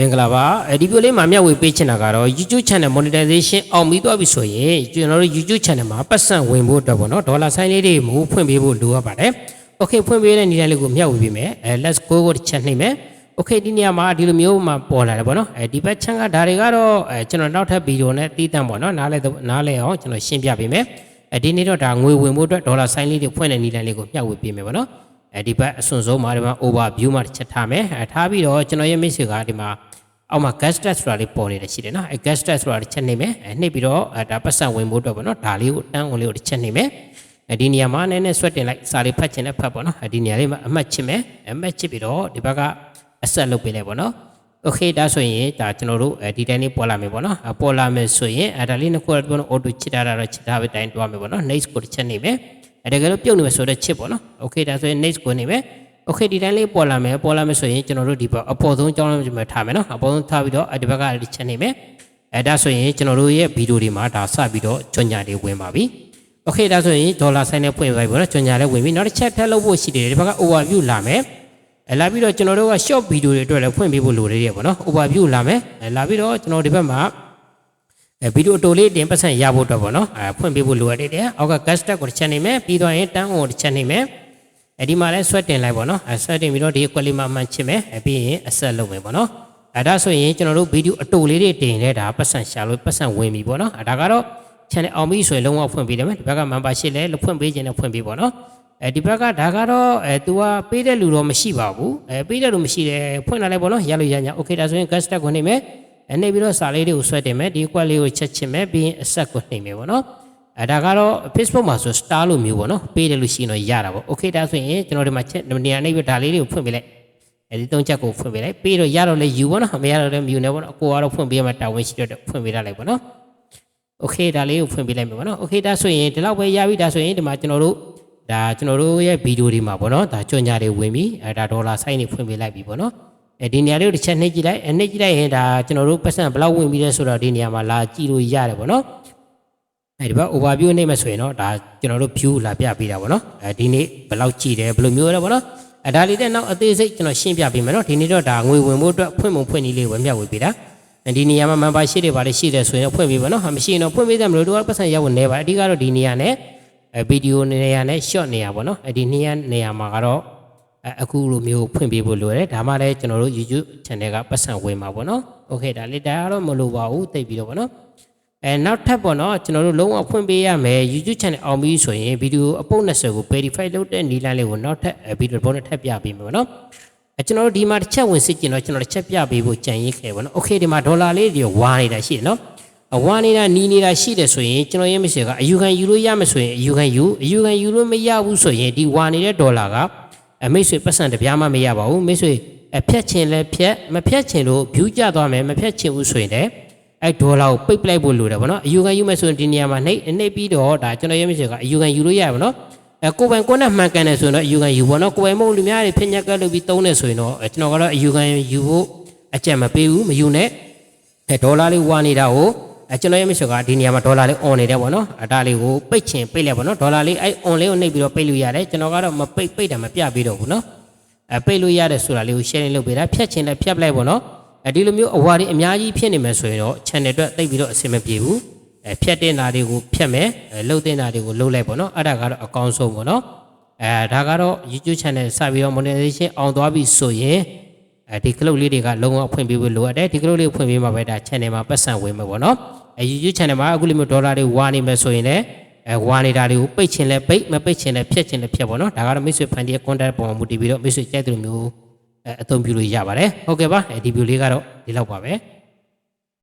မင်္ဂလာပါအဲဒီပြိုလေးမှာမျှဝေပေးချင်တာကတော့ YouTube channel monetization အောင်ပြီးသွားပြီဆိုရင်ကျွန်တော်တို့ YouTube channel မှာပတ်စံဝင်ဖို့အတွက်ပေါ့နော်ဒေါ်လာဆိုင်လေးတွေမို့ဖွင့်ပေးဖို့လိုအပ်ပါတယ် Okay ဖွင့်ပေးတဲ့နေရာလေးကိုမျှဝေပေးမယ်အဲ let's go ကိုတစ်ချက်နှိမ့်မယ် Okay ဒီနေရာမှာဒီလိုမျိုးမှာပေါ်လာတယ်ပေါ့နော်အဲဒီဘက်ချမ်းကဒါတွေကတော့အဲကျွန်တော်နောက်ထပ်ဗီဒီယိုနဲ့တီးတန့်ပေါ့နော်နားလဲနားလဲအောင်ကျွန်တော်ရှင်းပြပေးမယ်အဲဒီနေ့တော့ဒါငွေဝင်ဖို့အတွက်ဒေါ်လာဆိုင်လေးတွေဖွင့်တဲ့နေရာလေးကိုမျှဝေပေးမယ်ပေါ့နော် အဲဒီဘက်အစွန်ဆုံးမှာဒီမှာ overview မှာတစ်ချက်ထားမယ်အဲထားပြီးတော့ကျွန်တော်ရဲ့ message ကဒီမှာအောက်မှာ guest test ဆိုတာလေးပေါ်နေတယ်ရှိတယ်နော်အဲ guest test ဆိုတာတစ်ချက်နေမယ်အဲနှိပ်ပြီးတော့အဲဒါပတ်စံဝင်ဖို့အတွက်ပေါ့နော်ဒါလေးကိုတန်းဝင်လေးကိုတစ်ချက်နေမယ်အဲဒီနေရာမှာနည်းနည်းဆွတ်တင်လိုက်စာလေးဖတ်ချင်တဲ့ဖတ်ပေါ့နော်အဲဒီနေရာလေးမှာအမှတ်ချစ်မယ်အမှတ်ချစ်ပြီးတော့ဒီဘက်ကအဆက်လုပ်ပေးလိုက်ပေါ့နော် Okay ဒါဆိုရင်ဒါကျွန်တော်တို့အဲဒီတိုင်းလေးပေါ်လာမယ်ပေါ့နော်အပေါ်လာမယ်ဆိုရင်အဲဒါလေးနှစ်ခုကတော့ auto ချစ်ထားတာတော့ချစ်ထားပဲတိုင်းတွားမယ်ပေါ့နော် next ကိုတစ်ချက်နေမယ် အဲတကယ်လို့ပြုတ်နေမယ်ဆိုတော့ချစ်ပေါ့နော် Okay ဒါဆိုရင် next ကိုနေမယ် Okay ဒီတိုင်းလေးပေါ်လာမယ်ပေါ်လာမယ်ဆိုရင်ကျွန်တော်တို့ဒီဘက်အပေါ်ဆုံးကြောင်းလေးမှာထားမယ်နော်အပေါ်ဆုံးထားပြီးတော့အဲဒီဘက်ကတစ်ချက်နေမယ်အဲဒါဆိုရင်ကျွန်တော်တို့ရဲ့ဗီဒီယိုတွေမှာဒါစပြီးတော့ကြွညာတွေဝင်ပါပြီ Okay ဒါဆိုရင်ဒေါ်လာဆိုင်နဲ့ဖွင့်ပါပြီပေါ့နော်ကြွညာလည်းဝင်ပြီနောက်တစ်ချက်ထပ်လုပ်ဖို့ရှိတယ်ဒီဘက်က overview လာမယ်အဲလာပြီးတော့ကျွန်တော်တို့က short video တွေအတွက်လည်းဖွင့်ပေးဖို့လိုသေးတယ်ပေါ့နော် overview လာမယ်အဲလာပြီးတော့ကျွန်တော်ဒီဘက်မှာ အဲဗီဒီယိုတိုလေးတင်ပတ်စံရဖို့အတွက်ပေါ့နော်အဲဖွင့်ပေးဖို့လိုအပ်တယ်အောက်က guest tag ကိုတစ်ချက်နေမယ်ပြီးတော့ရင်တန်းအောင်ကိုတစ်ချက်နေမယ်အဲဒီမှာလည်းဆွတ်တင်လိုက်ပေါ့နော်အဲဆွတ်တင်ပြီးတော့ဒီကွက်လေးမှာမှန်ချစ်မယ်အဲပြီးရင်အဆက်လုပ်မယ်ပေါ့နော်အဲဒါဆိုရင်ကျွန်တော်တို့ဗီဒီယိုအတိုလေးတွေတင်လဲဒါပတ်စံရှာလို့ပတ်စံဝင်ပြီပေါ့နော်အဲဒါကတော့ channel အောင်ပြီဆိုရင်လုံးဝဖွင့်ပေးတယ်မယ်ဒီဘက်က membership လည်းဖွင့်ပေးခြင်းနဲ့ဖွင့်ပေးပေါ့နော်အဲဒီဘက်ကဒါကတော့အဲ तू ကပေးတဲ့လူတော့မရှိပါဘူးအဲပေးတဲ့လူမရှိတယ်ဖွင့်လာလိုက်ပေါ့နော်ရလို့ရညာ okay ဒါဆိုရင် guest tag ကိုနေမယ် အဲနှိပ်ပြီးတော့စာလေးတွေကိုဆွဲတင်မယ်ဒီအကွက်လေးကိုချက်ချင်းမယ်ပြီးရင်အဆက်ကိုနှိပ်မယ်ပေါ့နော်အဲဒါကတော့ Facebook မှာဆို star လို့မျိုးပေါ့နော်ပေးတယ်လို့ရှိရင်တော့ရတာပေါ့ okay ဒါဆိုရင်ကျွန်တော်ဒီမှာချက်နေရာနှိပ်ပြီးဒါလေးတွေကိုဖွင့်ပေးလိုက်အဲဒီသုံးချက်ကိုဖွင့်ပေးလိုက်ပြီးတော့ရတော့လဲယူပေါ့နော်မရတော့လဲမြူနေပေါ့နော်အကိုကတော့ဖွင့်ပေးရမှာတာဝန်ရှိတော့ဖွင့်ပေးထားလိုက်ပေါ့နော် okay ဒါလေးကိုဖွင့်ပေးလိုက်မယ်ပေါ့နော် okay ဒါဆိုရင်ဒီလောက်ပဲရပြီဒါဆိုရင်ဒီမှာကျွန်တော်တို့ဒါကျွန်တော်တို့ရဲ့ဗီဒီယိုတွေမှာပေါ့နော်ဒါကြော်ညာတွေဝင်ပြီအဲဒါဒေါ်လာဆိုင်တွေဖွင့်ပေးလိုက်ပြီပေါ့နော် အဲဒီနေရာလေးကိုတစ်ချက်နှိပ်ကြည့်လိုက်အဲနှိပ်ကြည့်လိုက်ရင်ဒါကျွန်တော်တို့ပတ်စံဘယ်လောက်ဝင်ပြီလဲဆိုတော့ဒီနေရာမှာလာကြည့်လို့ရတယ်ပေါ့နော်အဲဒီဘက် overview နှိပ်မယ်ဆိုရင်တော့ဒါကျွန်တော်တို့ view လာပြပေးတာပေါ့နော်အဲဒီနေ့ဘယ်လောက်ကြည့်တယ်ဘယ်လိုမျိုးလဲပေါ့နော်အဲဒါလေးတဲ့နောက်အသေးစိတ်ကျွန်တော်ရှင်းပြပေးမယ်နော်ဒီနေ့တော့ဒါငွေဝင်ဖို့အတွက်ဖွင့်ပုံဖွင့်နည်းလေးဝယ်မြတ်ဝေပေးတာဒီနေရာမှာ membership တွေပါလေရှိတယ်ဆိုရင်တော့ဖွင့်ပေးပါနော်ဟာမရှိရင်တော့ဖွင့်ပေးတယ်မလို့တော့ပတ်စံရောက်ဝင်နေပါအဓိကတော့ဒီနေရာနဲ့အဲဗီဒီယိုနေရာနဲ့ short နေရာပေါ့နော်အဲဒီနေရာနေရာမှာကတော့ အဲအခုလိုမျိုးဖွင့်ပေးဖို့လိုတယ်ဒါမှလည်းကျွန်တော်တို့ YouTube channel ကပတ်စံဝင်မှာပေါ့နော်โอเคဒါလေးဒါကတော့မလိုပါဘူးတိတ်ပြီးတော့ပေါ့နော်အဲနောက်ထပ်ပေါ့နော်ကျွန်တော်တို့လုံးဝဖွင့်ပေးရမယ် YouTube channel အောင်ပြီးဆိုရင်ဗီဒီယိုအပုတ်20ကို verify လုပ်တဲ့နီလန်းလေးကိုနောက်ထပ်ဗီဒီယိုပေါ်နဲ့ထပ်ပြပေးမယ်ပေါ့နော် အဲကျွန်တော်တို့ဒီမှာတစ်ချက်ဝင်စစ်ကျင်တော့ကျွန်တော်တစ်ချက်ပြပေးဖို့ကြံရည်ခဲ့ပါတော့။ Okay ဒီမှာဒေါ်လာလေးတွေဝါနေတာရှိတယ်နော်။အဝါနေတာနီးနေတာရှိတယ်ဆိုရင်ကျွန်တော်ရဲ့မစ်ဆေကအယူခံယူလို့ရမယ်ဆိုရင်အယူခံယူအယူခံယူလို့မရဘူးဆိုရင်ဒီဝါနေတဲ့ဒေါ်လာက အမိတ်ဆွေပတ်စံတစ်ပြားမှမရပါဘူး။မိတ်ဆွေအဖြတ်ချင်လဲဖြတ်မဖြတ်ချင်လို့ဖြူးကျသွားမယ်မဖြတ်ချင်ဘူးဆိုရင်လည်းအဲဒေါ်လာကိုပိတ်ပလိုက်ဖို့လိုတယ်ဗောနော်။အယူခံယူမယ်ဆိုရင်ဒီနေရာမှာနှိပ်နှိပ်ပြီးတော့ဒါကျွန်တော်ရဲ့မစ်ဆေကအယူခံယူလို့ရပါတော့။အဲကိုယ်ပိုင်ကိုယ်နဲ့မှန်ကန်တယ်ဆိုရင်တော့အယူခံယူပေါ့နော်ကိုယ်ပိုင်မဟုတ်လူများတွေဖိညက်ကပ်လုပ်ပြီးသုံးတယ်ဆိုရင်တော့အဲကျွန်တော်ကတော့အယူခံယူဖို့အကြံမပေးဘူးမယူနဲ့အဲဒေါ်လာလေးဝါနေတာကို အဲကျွန်တော်ရဲ့မရှိကဒီနေရာမှာဒေါ်လာလေး on နေတယ်ပေါ့နော်အဲဒါလေးကိုပိတ်ချင်ပိတ်လိုက်ပေါ့နော်ဒေါ်လာလေးအဲ on လေးကိုနှိပ်ပြီးတော့ပိတ်လို့ရတယ်ကျွန်တော်ကတော့မပိတ်ပိတ်တာမပြပေးတော့ဘူးနော်အဲပိတ်လို့ရတယ်ဆိုတာလေးကို share လုပ်ပေးတာဖြတ်ချင်လည်းဖြတ်ပလိုက်ပေါ့နော်အဲဒီလိုမျိုးအဝါတွေအများကြီးဖြစ်နေမယ်ဆိုရင်တော့ channel အတွက်တိတ်ပြီးတော့အဆင်မပြေဘူးအဲဖြတ်တင်တာတွေကိုဖြတ်မယ်အဲလှုပ်တင်တာတွေကိုလှုပ်လိုက်ပေါ့နော်အဲ့ဒါကတော့အကောင်းဆုံးပေါ့နော်အဲဒါကတော့ YouTube channel စပြီးတော့ monetization အောင်သွားပြီဆိုရင်အဲဒီ club လေးတွေကလုံးဝဖွင့်ပေးဖို့လိုအပ်တယ်ဒီ club လေးကိုဖွင့်ပေးမှာပဲဒါ channel မှာပတ်စံဝင်မှာပေါ့နော် အဲ YouTube channel မှာအခုလိုမျိုးဒေါ်လာတွေဝါနေမယ်ဆိုရင်လည်းအဲဝါနေတာတွေကိုပိတ်ချင်လဲပိတ်မပိတ်ချင်လဲဖြတ်ချင်လဲဖြတ်ပေါ့နော်ဒါကတော့မိတ်ဆွေဖန်တီး content ပုံမှာမူတည်ပြီးတော့မိတ်ဆွေကြိုက်တဲ့လိုမျိုးအဲအသုံးပြုလို့ရပါတယ်ဟုတ်ကဲ့ပါအဲဒီ video လေးကတော့ဒီလောက်ပါပဲ